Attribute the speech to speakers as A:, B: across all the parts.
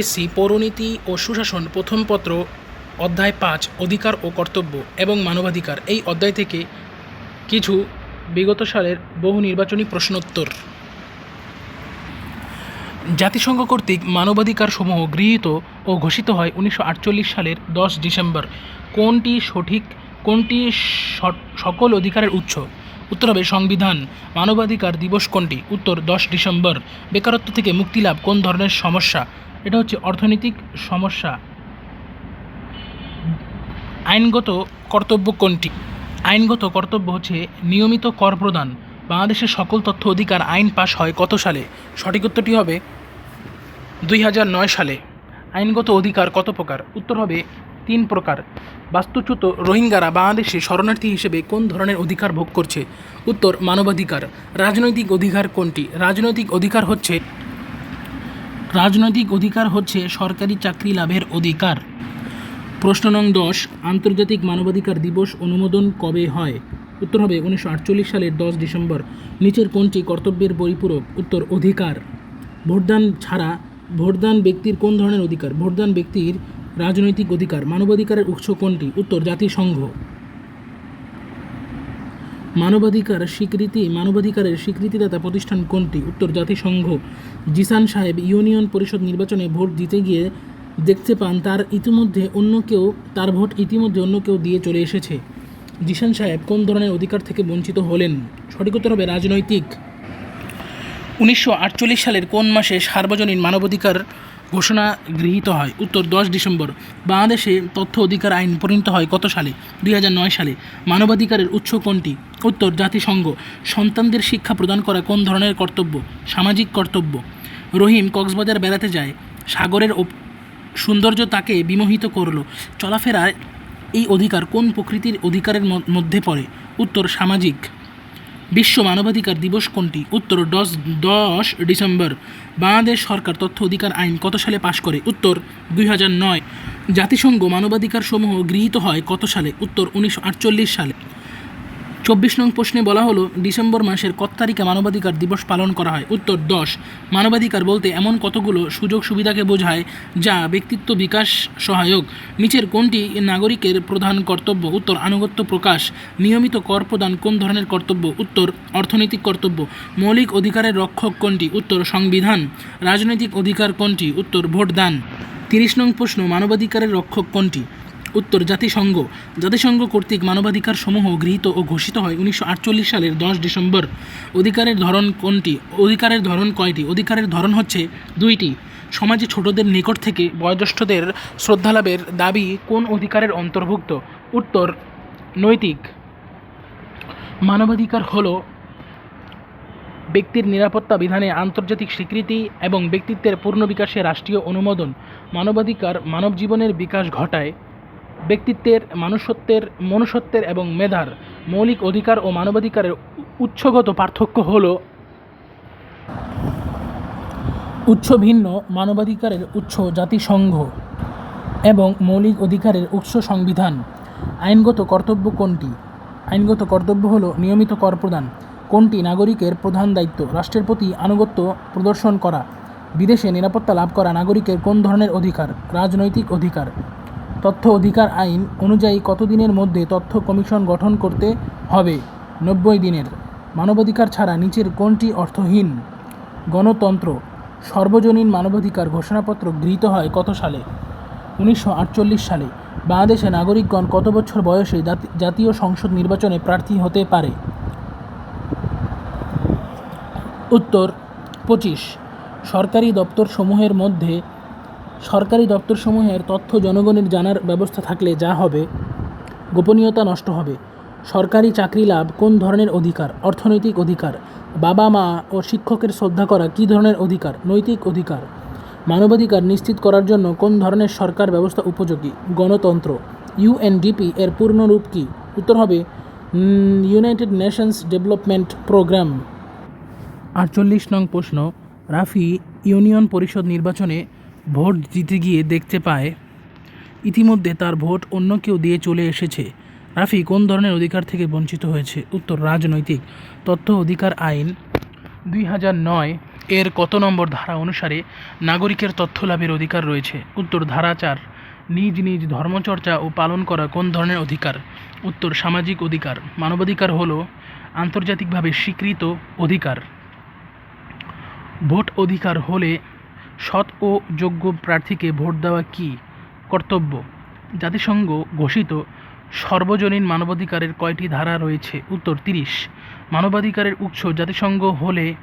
A: SC পৌরনীতি ও সুশাসন প্রথম পত্র, অধ্যায় পাঁচ, অধিকার ও কর্তব্য এবং মানবাধিকার। এই অধ্যায় থেকে কিছু বিগত সালের বহু নির্বাচনী প্রশ্নোত্তর। জাতিসংঘ কর্তৃক মানবাধিকার সমূহ গৃহীত ও ঘোষিত হয় উনিশশো আটচল্লিশ সালের দশ ডিসেম্বর। কোনটি সঠিক, কোনটি সকল অধিকারের উৎস? উত্তর হবে সংবিধান। মানবাধিকার দিবস কোনটি? উত্তর, দশ ডিসেম্বর। বেকারত্ব থেকে মুক্তি লাভ কোন ধরনের সমস্যা? এটা হচ্ছে অর্থনৈতিক সমস্যা। আইনগত কর্তব্য কোনটি? আইনগত কর্তব্য হচ্ছে নিয়মিত কর প্রদান। বাংলাদেশের সকল তথ্য অধিকার আইন পাশ হয় কত সালে? সঠিক উত্তরটি হবে দুই হাজার নয় সালে। আইনগত অধিকার কত প্রকার? উত্তর হবে তিন প্রকার। বাস্তুচ্যুত রোহিঙ্গারা বাংলাদেশে শরণার্থী হিসেবে কোন ধরনের অধিকার ভোগ করছে? উত্তর, মানবাধিকার। রাজনৈতিক অধিকার কোনটি? রাজনৈতিক অধিকার হচ্ছে রাজনৈতিক অধিকার হচ্ছে সরকারি চাকরি লাভের অধিকার। প্রশ্ন নং দশ, আন্তর্জাতিক মানবাধিকার দিবস অনুমোদন কবে হয়? উত্তর হবে উনিশশো আটচল্লিশ সালের দশ ডিসেম্বর। নিচের কোনটি কর্তব্যের পরিপূরক? উত্তর অধিকার। ভোটদান ছাড়া ভোটদান ব্যক্তির কোন ধরনের অধিকার? ভোটদান ব্যক্তির রাজনৈতিক অধিকার। মানবাধিকারের উৎস কোনটি? উত্তর জাতিসংঘ। মানবাধিকার স্বীকৃতি, মানবাধিকারের স্বীকৃতিদাতা প্রতিষ্ঠান কোনটি? উত্তর, জাতিসংঘ। জিসান সাহেব ইউনিয়ন পরিষদ নির্বাচনে ভোট দিতে গিয়ে দেখতে পান তার ইতিমধ্যে অন্য কেউ, তার ভোট ইতিমধ্যে অন্য কেউ দিয়ে চলে এসেছে। জিসান সাহেব কোন ধরনের অধিকার থেকে বঞ্চিত হলেন? সঠিক উত্তর হবে রাজনৈতিক। উনিশশো আটচল্লিশ সালের কোন মাসে সার্বজনীন মানবাধিকার ঘোষণা গৃহীত হয়। উত্তর দশ ডিসেম্বর। বাংলাদেশে তথ্য অধিকার আইন পরিণত হয় কত সালে? দুই হাজার নয় সালে। মানবাধিকারের উৎস কোনটি? উত্তর, জাতিসংঘ। সন্তানদের শিক্ষা প্রদান করা কোন ধরনের কর্তব্য? সামাজিক কর্তব্য। রহিম কক্সবাজার বেড়াতে যায়। সাগরের সৌন্দর্য তাকে বিমোহিত করল। চলাফেরার এই অধিকার কোন প্রকৃতির অধিকারের মধ্যে পড়ে? উত্তর, সামাজিক। বিশ্ব মানবাধিকার দিবস কোনটি? উত্তর, দশ দশ ডিসেম্বর। বাংলাদেশ সরকার তথ্য অধিকার আইন কত সালে পাশ করে? উত্তর, দুই হাজার নয়। জাতিসংঘ মানবাধিকার সমূহ গৃহীত হয় কত সালে? উত্তর, উনিশশো আটচল্লিশ সালে। চব্বিশ নং প্রশ্নে বলা হলো, ডিসেম্বর মাসের কত তারিখে মানবাধিকার দিবস পালন করা হয়? উত্তর, দশ। মানবাধিকার বলতে এমন কতগুলো সুযোগ সুবিধাকে বোঝায় যা ব্যক্তিত্ব বিকাশ সহায়ক? নিচের কোনটি নাগরিকের প্রধান কর্তব্য? উত্তর, আনুগত্য প্রকাশ। নিয়মিত কর প্রদান কোন ধরনের কর্তব্য? উত্তর, অর্থনৈতিক কর্তব্য। মৌলিক অধিকারের রক্ষক কোনটি? উত্তর, সংবিধান। রাজনৈতিক অধিকার কোনটি? উত্তর, ভোটদান। তিরিশ নং প্রশ্ন, মানবাধিকারের রক্ষক কোনটি? উত্তর জাতিসংঘ। জাতিসংঘ কর্তৃক মানবাধিকার সমূহ গৃহীত ও ঘোষিত হয় উনিশশো আটচল্লিশ সালের দশ ডিসেম্বর। অধিকারের ধরন কোনটি? অধিকারের ধরন কয়টি? অধিকারের ধরন হচ্ছে দুইটি। সমাজে ছোটদের নিকট থেকে বয়োজ্যেষ্ঠদের শ্রদ্ধালাভের দাবি কোন অধিকারের অন্তর্ভুক্ত? উত্তর, নৈতিক। মানবাধিকার হল ব্যক্তির নিরাপত্তা বিধানে আন্তর্জাতিক স্বীকৃতি এবং ব্যক্তিত্বের পূর্ণ বিকাশে রাষ্ট্রীয় অনুমোদন। মানবাধিকার মানব জীবনের বিকাশ ঘটায়। ব্যক্তিত্বের, মানুষত্বের, মনুষ্যত্বের এবং মেধার মৌলিক অধিকার ও মানবাধিকারের উ- উৎসগত পার্থক্য হল উৎস ভিন্ন মানবাধিকারের উৎস জাতিসংঘ এবং মৌলিক অধিকারের উৎস সংবিধান। আইনগত কর্তব্য কোনটি? আইনগত কর্তব্য হল নিয়মিত কর প্রদান। কোনটি নাগরিকের প্রধান দায়িত্ব? রাষ্ট্রের প্রতি আনুগত্য প্রদর্শন করা। বিদেশে নিরাপত্তা লাভ করা নাগরিকের কোন ধরনের অধিকার? রাজনৈতিক অধিকার। তথ্য অধিকার আইন অনুযায়ী কতদিনের মধ্যে তথ্য কমিশন গঠন করতে হবে? নব্বই দিনের। মানবাধিকার ছাড়া নিচের কোনটি অর্থহীন? গণতন্ত্র। সর্বজনীন মানবাধিকার ঘোষণাপত্র গৃহীত হয় কত সালে? উনিশশো আটচল্লিশ সালে। বাংলাদেশে নাগরিকগণ কত বছর বয়সে জাতি- জাতীয় সংসদ নির্বাচনে প্রার্থী হতে পারে? উত্তর, পঁচিশ। সরকারি দপ্তরসমূহের মধ্যে সরকারি দপ্তরসমূহের তথ্য জনগণের জানার ব্যবস্থা থাকলে যা হবে, গোপনীয়তা নষ্ট হবে। সরকারি চাকরি লাভ কোন ধরনের অধিকার? অর্থনৈতিক অধিকার? বাবা মা ও শিক্ষকের শ্রদ্ধা করা কী ধরনের অধিকার? নৈতিক অধিকার? মানবাধিকার নিশ্চিত করার জন্য কোন ধরনের সরকার ব্যবস্থা উপযোগী? গণতন্ত্র? ইউএনডিপি এর পূর্ণরূপ কী? উত্তর হবে ইউনাইটেড নেশনস ডেভেলপমেন্ট প্রোগ্রাম। আটচল্লিশ নং প্রশ্ন, রাফি ইউনিয়ন পরিষদ নির্বাচনে ভোট দিতে গিয়ে দেখতে পায়, ইতিমধ্যে তার ভোট অন্য কেউ দিয়ে চলে এসেছে। রাফি কোন ধরনের অধিকার থেকে বঞ্চিত হয়েছে? উত্তর, রাজনৈতিক তথ্য, অধিকার আইন দুই হাজার নয় এর কত নম্বর ধারা অনুসারে নাগরিকের তথ্য লাভের অধিকার রয়েছে? উত্তর, ধারা চার, নিজ নিজ ধর্মচর্চা ও পালন করা কোন ধরনের অধিকার? উত্তর, সামাজিক অধিকার। মানবাধিকার হল আন্তর্জাতিকভাবে স্বীকৃত অধিকার। ভোট অধিকার হলে সৎ ও যোগ্য প্রার্থীকে ভোট দেওয়া কি কর্তব্য? জাতিসংঘ ঘোষিত সর্বজনীন মানবাধিকারের কয়টি ধারা রয়েছে? উত্তর তিরিশ। মানবাধিকারের উৎস জাতিসংঘ হলে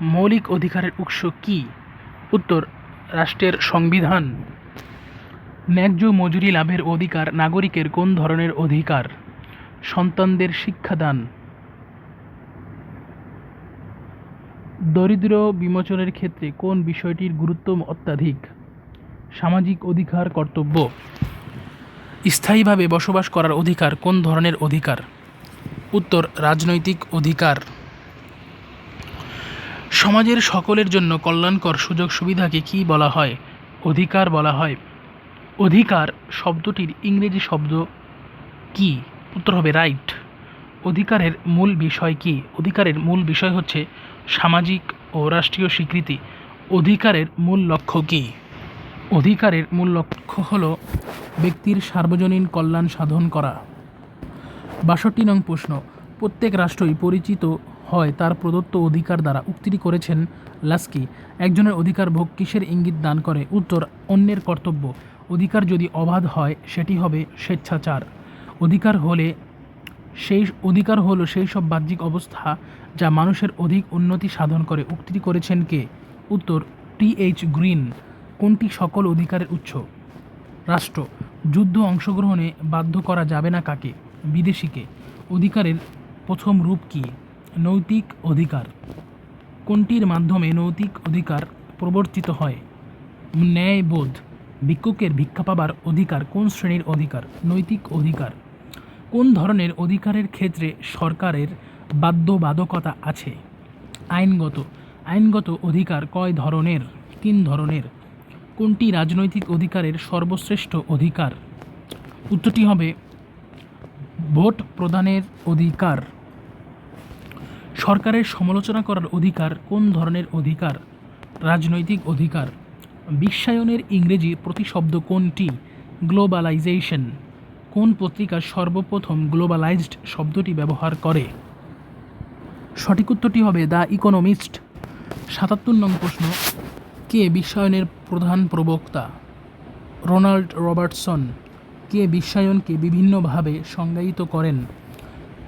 A: মৌলিক অধিকারের উৎস কি? উত্তর, রাষ্ট্রের সংবিধান। ন্যায্য মজুরি লাভের অধিকার নাগরিকের কোন ধরনের অধিকার? সন্তানদের শিক্ষাদান। দরিদ্র বিমোচনের ক্ষেত্রে কোন বিষয়টির গুরুত্ব অত্যাধিক? সামাজিক অধিকার কর্তব্য। স্থায়ীভাবে বসবাস করার অধিকার কোন ধরনের অধিকার? উত্তর, রাজনৈতিক অধিকার। সমাজের সকলের জন্য কল্যাণকর সুযোগ সুবিধাকে কি বলা হয়? অধিকার বলা হয়। অধিকার শব্দটির ইংরেজি শব্দ কি? উত্তর হবে রাইট। অধিকারের মূল বিষয় কি? অধিকারের মূল বিষয় হচ্ছে সামাজিক ও রাষ্ট্রীয় স্বীকৃতি অধিকারের মূল লক্ষ্য কী? অধিকারের মূল লক্ষ্য হল ব্যক্তির সার্বজনীন কল্যাণ সাধন করা। বাষট্টি নং প্রশ্ন। প্রত্যেক রাষ্ট্রই পরিচিত হয় তার প্রদত্ত অধিকার দ্বারা। উক্তিটি করেছেন লাস্কি। একজনের অধিকার ভোগ কিসের ইঙ্গিত দান করে? উত্তর, অন্যের কর্তব্য। অধিকার যদি অবাধ হয়, সেটি হবে স্বেচ্ছাচার। অধিকার হলে সেই অধিকার হলো সেই সব বাহ্যিক অবস্থা যা মানুষের অধিক উন্নতি সাধন করে। উক্তিটি করেছেন কে? উত্তর, টি এইচ গ্রিন। কোনটি সকল অধিকারের উৎস? রাষ্ট্র, যুদ্ধ অংশগ্রহণে বাধ্য করা যাবে না কাকে? বিদেশিকে অধিকারের প্রথম রূপ কি? নৈতিক অধিকার। কোনটির মাধ্যমে নৈতিক অধিকার প্রবর্তিত হয়? ন্যায়বোধ। ভিক্ষুকের ভিক্ষা পাবার অধিকার কোন শ্রেণির অধিকার? নৈতিক অধিকার। কোন ধরনের অধিকারের ক্ষেত্রে সরকারের বাধ্যবাধকতা আছে? আইনগত। আইনগত অধিকার কয় ধরনের? তিন ধরনের। কোনটি রাজনৈতিক অধিকারের সর্বশ্রেষ্ঠ অধিকার? উত্তরটি হবে ভোট প্রদানের অধিকার। সরকারের সমালোচনা করার অধিকার কোন ধরনের অধিকার? রাজনৈতিক অধিকার। বিশ্বায়নের ইংরেজি প্রতিশব্দ কোনটি? গ্লোবালাইজেশন। কোন পত্রিকা সর্বপ্রথম গ্লোবালাইজড শব্দটি ব্যবহার করে? সঠিক উত্তরটি হবে দ্য ইকোনমিস্ট। সাতাত্তর নং প্রশ্ন। কে বিশ্বায়নের প্রধান প্রবক্তা? Ronald Robertson. কে বিশ্বায়নকে বিভিন্নভাবে সংজ্ঞায়িত করেন?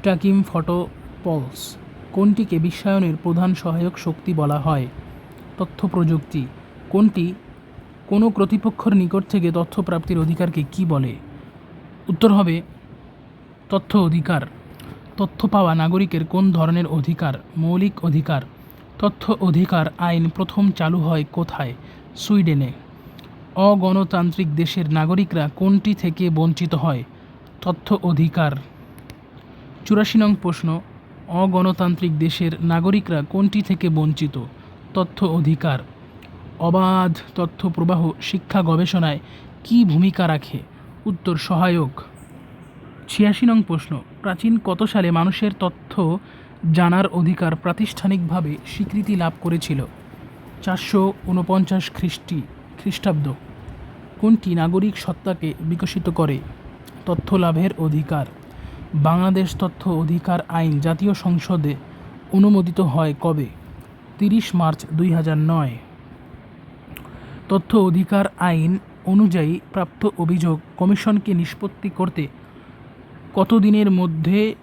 A: টাকিম ফটো পলস। কোনটিকে বিশ্বায়নের প্রধান সহায়ক শক্তি বলা হয়? তথ্য প্রযুক্তি। কোনটি কোনো কর্তৃপক্ষের নিকট থেকে তথ্য প্রাপ্তির অধিকারকে কি বলে? উত্তর হবে, তথ্য অধিকার। তথ্য পাওয়া নাগরিকের কোন ধরনের অধিকার? মৌলিক অধিকার। তথ্য অধিকার আইন প্রথম চালু হয় কোথায়? সুইডেনে। অগণতান্ত্রিক দেশের নাগরিকরা কোনটি থেকে বঞ্চিত হয়? তথ্য অধিকার। চুরাশি নং প্রশ্ন, অগণতান্ত্রিক দেশের নাগরিকরা কোনটি থেকে বঞ্চিত? তথ্য অধিকার। অবাধ তথ্য প্রবাহ শিক্ষা গবেষণায় কী ভূমিকা রাখে? উত্তর সহায়ক। ছিয়াশি নং প্রশ্ন, প্রাচীন কত সালে মানুষের তথ্য জানার অধিকার প্রাতিষ্ঠানিকভাবে স্বীকৃতি লাভ করেছিল? চারশো উনপঞ্চাশ খ্রিস্টি, খ্রিস্টাব্দ। কোনটি নাগরিক সত্তাকে বিকশিত করে? তথ্য লাভের অধিকার। বাংলাদেশ তথ্য অধিকার আইন জাতীয় সংসদে অনুমোদিত হয় কবে? তিরিশ মার্চ দুই হাজার নয়। তথ্য অধিকার আইন অনুযায়ী প্রাপ্ত অভিযোগ কমিশনকে নিষ্পত্তি করতে কত দিনের মধ্যে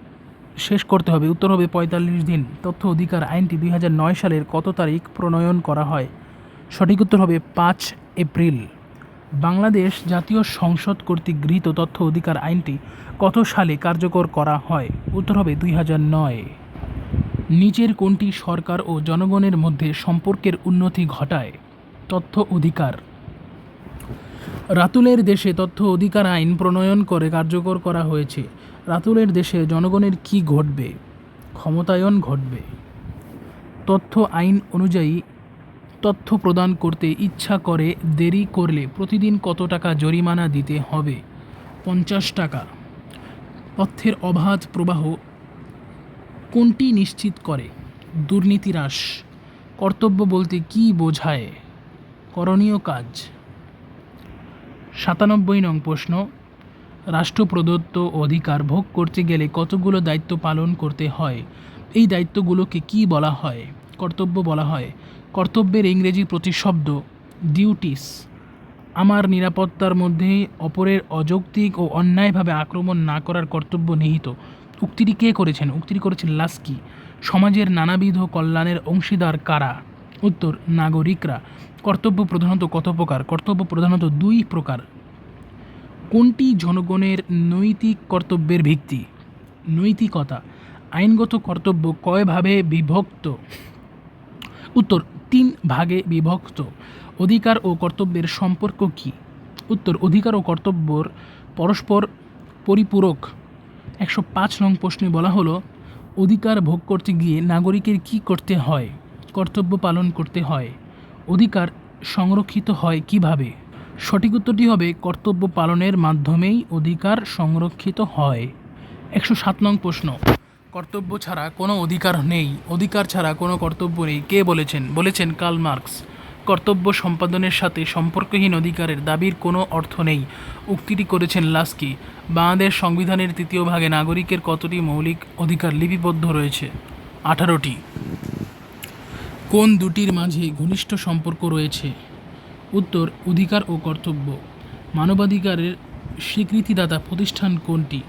A: শেষ করতে হবে? উত্তর হবে পঁয়তাল্লিশ দিন। তথ্য অধিকার আইনটি দুই হাজার নয় সালের কত তারিখ প্রণয়ন করা হয়? সঠিক উত্তর হবে পাঁচ এপ্রিল। বাংলাদেশ জাতীয় সংসদ কর্তৃক গৃহীত তথ্য অধিকার আইনটি কত সালে কার্যকর করা হয়? উত্তর হবে দুই নয়। নিচের কোনটি সরকার ও জনগণের মধ্যে সম্পর্কের উন্নতি ঘটায়? তথ্য অধিকার। রাতুলের দেশে তথ্য অধিকার আইন প্রণয়ন করে কার্যকর করা হয়েছে। রাতুলের দেশে জনগণের কি ঘটবে? ক্ষমতায়ন ঘটবে। তথ্য আইন অনুযায়ী তথ্য প্রদান করতে ইচ্ছা করে দেরি করলে প্রতিদিন কত টাকা জরিমানা দিতে হবে? পঞ্চাশ টাকা। তথ্যের অবাধ প্রবাহ কোনটি নিশ্চিত করে? দুর্নীতি হ্রাস। কর্তব্য বলতে কী বোঝায়? করণীয় কাজ। সাতানব্বই নং প্রশ্ন রাষ্ট্র প্রদত্ত অধিকার ভোগ করতে গেলে কতগুলো দায়িত্ব পালন করতে হয়? এই দায়িত্বগুলোকে কি বলা হয়? কর্তব্য বলা হয়। কর্তব্যের ইংরেজি প্রতিশব্দ ডিউটিস আমার নিরাপত্তার মধ্যে অপরের অযৌক্তিক ও অন্যায়ভাবে আক্রমণ না করার কর্তব্য নিহিত। উক্তিটি কে করেছেন? উক্তিটি করেছেন লাস্কি। সমাজের নানাবিধ কল্যাণের অংশীদার কারা? উত্তর, নাগরিকরা। কর্তব্য প্রধানত কত প্রকার? কর্তব্য প্রধানত দুই প্রকার। কোনটি জনগণের নৈতিক কর্তব্যের ভিত্তি? নৈতিকতা, আইনগত কর্তব্য কয়ভাবে বিভক্ত? উত্তর, তিন ভাগে বিভক্ত। অধিকার ও কর্তব্যের সম্পর্ক কি? উত্তর, অধিকার ও কর্তব্যর পরস্পর পরিপূরক। একশো পাঁচ নং প্রশ্নে বলা হলো, অধিকার ভোগ করতে গিয়ে নাগরিকের কি করতে হয়? কর্তব্য পালন করতে হয়। অধিকার সংরক্ষিত হয় কীভাবে? সঠিক উত্তরটি হবে কর্তব্য পালনের মাধ্যমেই অধিকার সংরক্ষিত হয়। একশো সাত নং প্রশ্ন। কর্তব্য ছাড়া কোনো অধিকার নেই। অধিকার ছাড়া কোনো কর্তব্য নেই। কে বলেছেন? বলেছেন কার্ল মার্কস। কর্তব্য সম্পাদনের সাথে সম্পর্কহীন অধিকারের দাবির কোনো অর্থ নেই। উক্তিটি করেছেন লাস্কি। বাংলাদেশ সংবিধানের তৃতীয় ভাগে নাগরিকের কতটি মৌলিক অধিকার লিপিবদ্ধ রয়েছে? আঠারোটি। কোন দুটির মাঝে ঘনিষ্ঠ সম্পর্ক রয়েছে? উত্তর, অধিকার ও কর্তব্য। মানবাধিকারের স্বীকৃতিদাতা প্রতিষ্ঠান কোনটি?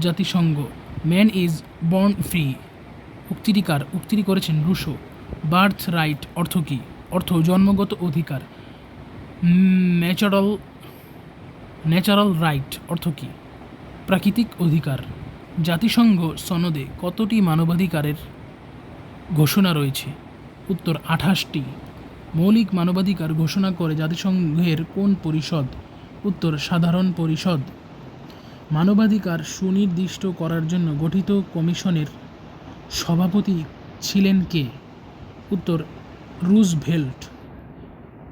A: জাতিসংঘ। Man is born free. উক্তিটিকার উক্তিটি করেছেন রুশো। বার্থ রাইট অর্থ কী? অর্থ জন্মগত অধিকার। ন্যাচারাল ন্যাচারাল রাইট অর্থ কী? প্রাকৃতিক অধিকার। জাতিসংঘ সনদে কতটি মানবাধিকারের ঘোষণা রয়েছে? উত্তর আঠাশটি। মৌলিক মানবাধিকার ঘোষণা করে জাতিসংঘের কোন পরিষদ? উত্তর, সাধারণ পরিষদ। মানবাধিকার সুনির্দিষ্ট করার জন্য গঠিত কমিশনের সভাপতি ছিলেন কে? উত্তর, রুজভেল্ট।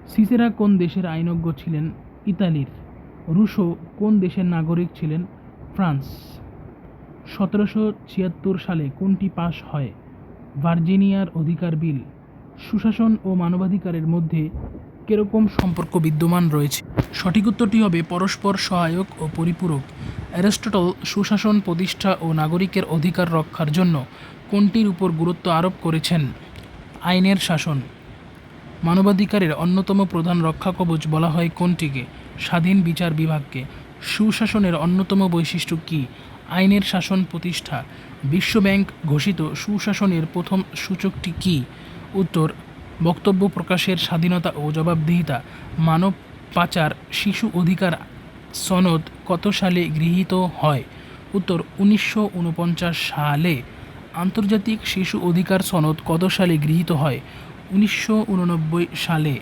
A: সিসেরা কোন দেশের আইনজ্ঞ ছিলেন? ইতালির। রুশো কোন দেশের নাগরিক ছিলেন? ফ্রান্স। সতেরোশো ছিয়াত্তর সালে কোনটি পাশ হয়? ভার্জিনিয়ার অধিকার বিল। সুশাসন ও মানবাধিকারের মধ্যে কীরকম সম্পর্ক বিদ্যমান রয়েছে? সঠিক উত্তরটি হবে পরস্পর সহায়ক ও পরিপূরক। অ্যারিস্টটল সুশাসন প্রতিষ্ঠা ও নাগরিকের অধিকার রক্ষার জন্য কোনটির উপর গুরুত্ব আরোপ করেছেন? আইনের শাসন। মানবাধিকারের অন্যতম প্রধান রক্ষা কবচ বলা হয় কোনটিকে? স্বাধীন বিচার বিভাগকে। সুশাসনের অন্যতম বৈশিষ্ট্য কী? আইনের শাসন প্রতিষ্ঠা। বিশ্বব্যাংক ঘোষিত সুশাসনের প্রথম সূচকটি কী? উত্তর, বক্তব্য প্রকাশের স্বাধীনতা ও জবাবদিহিতা, মানব পাচার শিশু অধিকার সনদ কত সালে গৃহীত হয়? উত্তর, উনিশশো উনপঞ্চাশ সালে। আন্তর্জাতিক শিশু অধিকার সনদ কত সালে গৃহীত হয়? উনিশশো উননব্বই সালে।